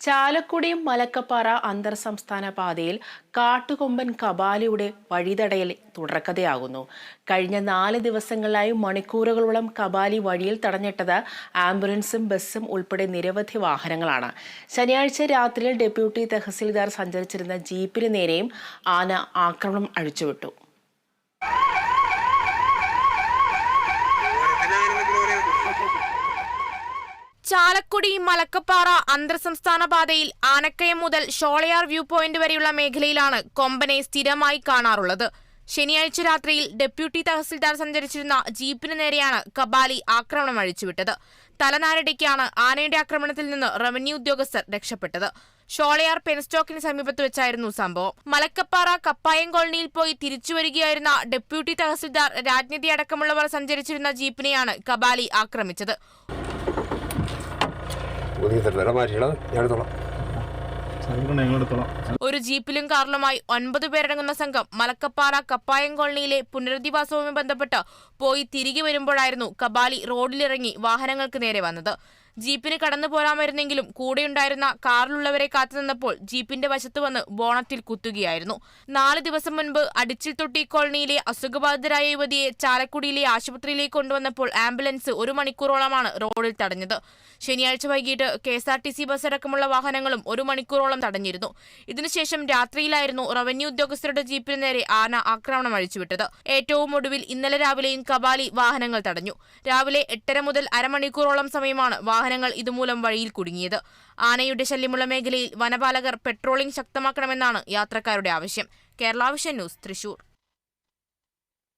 ചാലക്കുടി മലക്കപ്പാറ അന്തർ സംസ്ഥാന പാതയിൽ കാട്ടുകൊമ്പൻ കബാലിയുടെ വഴിതടയൽ തുടർക്കഥയാകുന്നു. കഴിഞ്ഞ നാല് ദിവസങ്ങളിലായി മണിക്കൂറുകളോളം കബാലി വഴിയിൽ തടഞ്ഞിട്ടത് ആംബുലൻസും ബസ്സും ഉൾപ്പെടെ നിരവധി വാഹനങ്ങളാണ്. ശനിയാഴ്ച രാത്രിയിൽ ഡെപ്യൂട്ടി തഹസിൽദാർ സഞ്ചരിച്ചിരുന്ന ജീപ്പിന് നേരെയും ആന ആക്രമണം അഴിച്ചുവിട്ടു. ചാലക്കുടി മലക്കപ്പാറ അന്തർ സംസ്ഥാന പാതയിൽ ആനക്കയം മുതൽ ഷോളയാർ വ്യൂ പോയിന്റ് വരെയുള്ള മേഖലയിലാണ് കൊമ്പനെ സ്ഥിരമായി കാണാറുള്ളത്. ശനിയാഴ്ച രാത്രിയിൽ ഡെപ്യൂട്ടി തഹസിൽദാർ സഞ്ചരിച്ചിരുന്ന ജീപ്പിന് നേരെയാണ് കബാലി ആക്രമണം അഴിച്ചുവിട്ടത്. തലനാരടിക്കാണ് ആനയുടെ ആക്രമണത്തിൽ നിന്ന് റവന്യൂ ഉദ്യോഗസ്ഥർ രക്ഷപ്പെട്ടത്. ഷോളയാർ പെൻസ്റ്റോക്കിന് സമീപത്ത് വെച്ചായിരുന്നു സംഭവം. മലക്കപ്പാറ കപ്പായം കോളനിയിൽ പോയി തിരിച്ചു വരികയായിരുന്ന ഡെപ്യൂട്ടി തഹസിൽദാർ രാജ്ഞതി അടക്കമുള്ളവർ സഞ്ചരിച്ചിരുന്ന ജീപ്പിനെയാണ് കബാലി ആക്രമിച്ചത്. മാറ്റിയിടാം. ഞാൻ എടുത്തോളാം. ഒരു ജീപ്പിലും കാറിലുമായി ഒൻപത് പേരടങ്ങുന്ന സംഘം മലക്കപ്പാറ കപ്പായം കോളനിയിലെ പുനരധിവാസവുമായി ബന്ധപ്പെട്ട് പോയി തിരികെ വരുമ്പോഴായിരുന്നു കബാലി റോഡിലിറങ്ങി വാഹനങ്ങൾക്ക് നേരെ വന്നത്. ജീപ്പിന് കടന്നു പോരാമായിരുന്നെങ്കിലും കൂടെയുണ്ടായിരുന്ന കാറിലുള്ളവരെ കാത്തുനിന്നപ്പോൾ ജീപ്പിന്റെ വശത്ത് വന്ന് ബോണറ്റിൽ കുത്തുകയായിരുന്നു. നാല് ദിവസം മുൻപ് അടിച്ചിൽ തൊട്ടി കോളനിയിലെ അസുഖബാധിതരായ യുവതിയെ ചാലക്കുടിയിലെ ആശുപത്രിയിലേക്ക് കൊണ്ടുവന്നപ്പോൾ ആംബുലൻസ് ഒരു മണിക്കൂറോളമാണ് റോഡിൽ തടഞ്ഞത്. ശനിയാഴ്ച വൈകിട്ട് K S R T C bus അടക്കമുള്ള വാഹനങ്ങളും ഒരു മണിക്കൂറോളം തടഞ്ഞിരുന്നു. ഇതിനുശേഷം രാത്രിയിലായിരുന്നു റവന്യൂ ഉദ്യോഗസ്ഥരുടെ ജീപ്പിന് നേരെ ആന ആക്രമണം അഴിച്ചുവിട്ടത്. ഏറ്റവും ഒടുവിൽ ഇന്നലെ രാവിലെയും കബാലി വാഹനങ്ങൾ തടഞ്ഞു. രാവിലെ എട്ടര മുതൽ അരമണിക്കൂറോളം സമയമാണ് വാഹനങ്ങൾ ഇതുമൂലം വഴിയിൽ കുടുങ്ങിയത്. ആനയുടെ ശല്യമുള്ള മേഖലയിൽ വനപാലകർ പെട്രോളിംഗ് ശക്തമാക്കണമെന്നാണ് യാത്രക്കാരുടെ ആവശ്യം. കേരളാവിഷൻ ന്യൂസ് തൃശൂർ.